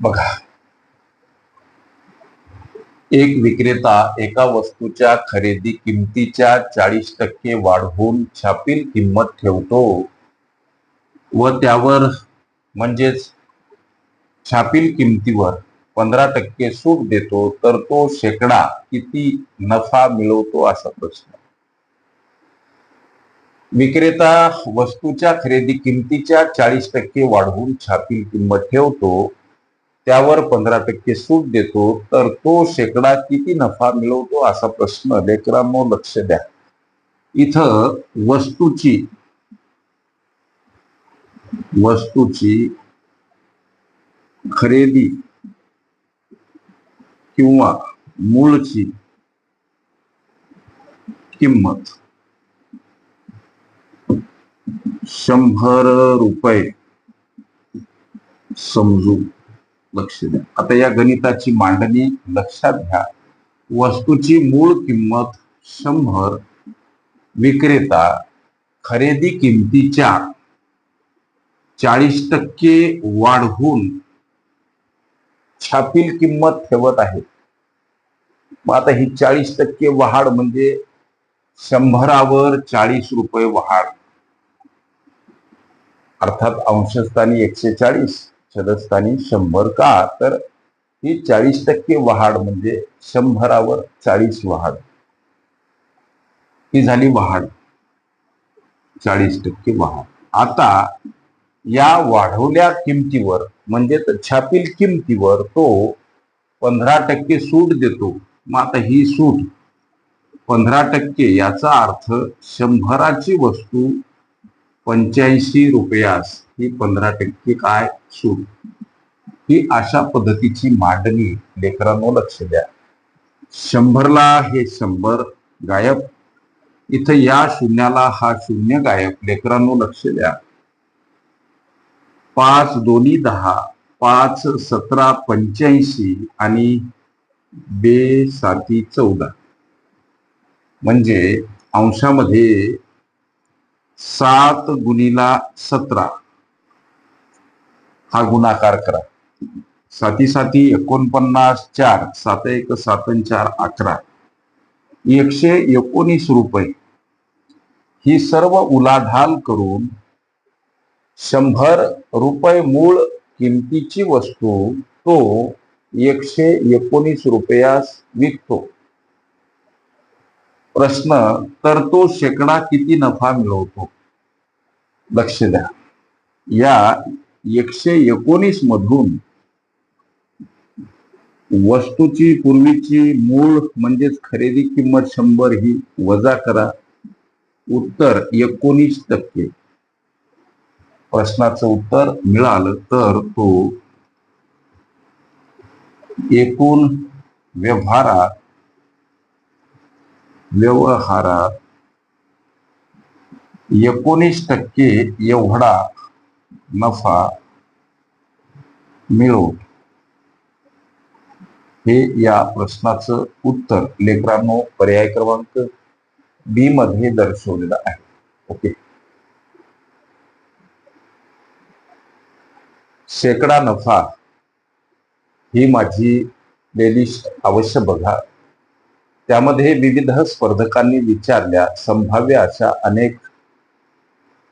बघा. एक विक्रेता एका वस्तूच्या खरेदी किमतीच्या चाळीस टक्के वाढवून छापील किंमत ठेवतो व त्यावर म्हणजेच छापील किमतीवर पंधरा टक्के सूट देतो तर तो शेकडा किती नफा मिळवतो असा प्रश्न. विक्रेता वस्तूच्या खरेदी किमतीच्या चाळीस टक्के वाढवून छापील किंमत ठेवतो त्यावर पंधरा टक्के सूट देतो तर तो शेकडा किती नफा मिळवतो असा प्रश्न लेकरांनो लक्ष द्या. इथं वस्तूची वस्तूची खरेदी किंवा मूळची किंमत शंभर रुपये समजू लक्ष द्या. आता या गणिताची मांडणी लक्षात घ्या. वस्तूची मूळ किंमत शंभर विक्रेता खरेदी किमतीच्या चाळीस टक्के वाढवून छापील किंमत ठेवत आहे मग आता ही चाळीस टक्के वाढ म्हणजे शंभरावर चाळीस रुपये वाढ. अर्थात अंशस्थानी एकशे चाळीस. छदस्थानी शंभर का? तर ही चाळीस टक्के वाढ म्हणजे शंभरावर चाळीस वाढ ही झाली वाढ चाळीस टक्के वाढ आता या वाढवल्या किमतीवर म्हणजे छापील किमतीवर तो पंधरा टक्के सूट देतो. मग आता ही सूट पंधरा टक्के याचा अर्थ शंभराची वस्तू पंच्याऐंशी रुपयास टक्के पंधरा टक्के काय? सूट. ही अशा पद्धतीची मांडणी लेकरांनो लक्ष द्या. शंभरला हे शंभर गायब. इथं या शून्याला हा शून्य गायब. लेकरांनो लक्ष द्या. पाच दोन्ही दहा पाच सतरा पंच्याऐंशी आणि बे साती चौदा. म्हणजे अंशामध्ये सात गुणीला सतरा. हा गुणाकार करा. साती साती एकोणपन्नास चार सात एक सात चार अकरा. एकशे एकोणीस रुपये. ही सर्व उलाढाल करून शंभर रुपये मूळ किमतीची वस्तू तो एकशे एकोणीस रुपयास विकतो. प्रश्न तर तो शेकडा किती नफा मिळवतो? लक्ष द्या. या एकशे एकोणीस मधून वस्तूची पूर्वीची मूळ म्हणजेच खरेदी किंमत शंभर ही वजा करा. उत्तर एकोणीस टक्के. प्रश्नाचं उत्तर मिळालं तर तो एकूण व्यवहारात व्यवहारात एकोणीस टक्के एवढा नफा मिळवतो हे या प्रश्नाचं उत्तर लेकरांनो पर्याय क्रमांक बी मध्ये दर्शवलेलं आहे. ओके. शेकडा नफा ही माझी प्लेलिस्ट अवश्य बघा. त्यामध्ये विविध स्पर्धकांनी विचारल्या संभाव्य अशा अनेक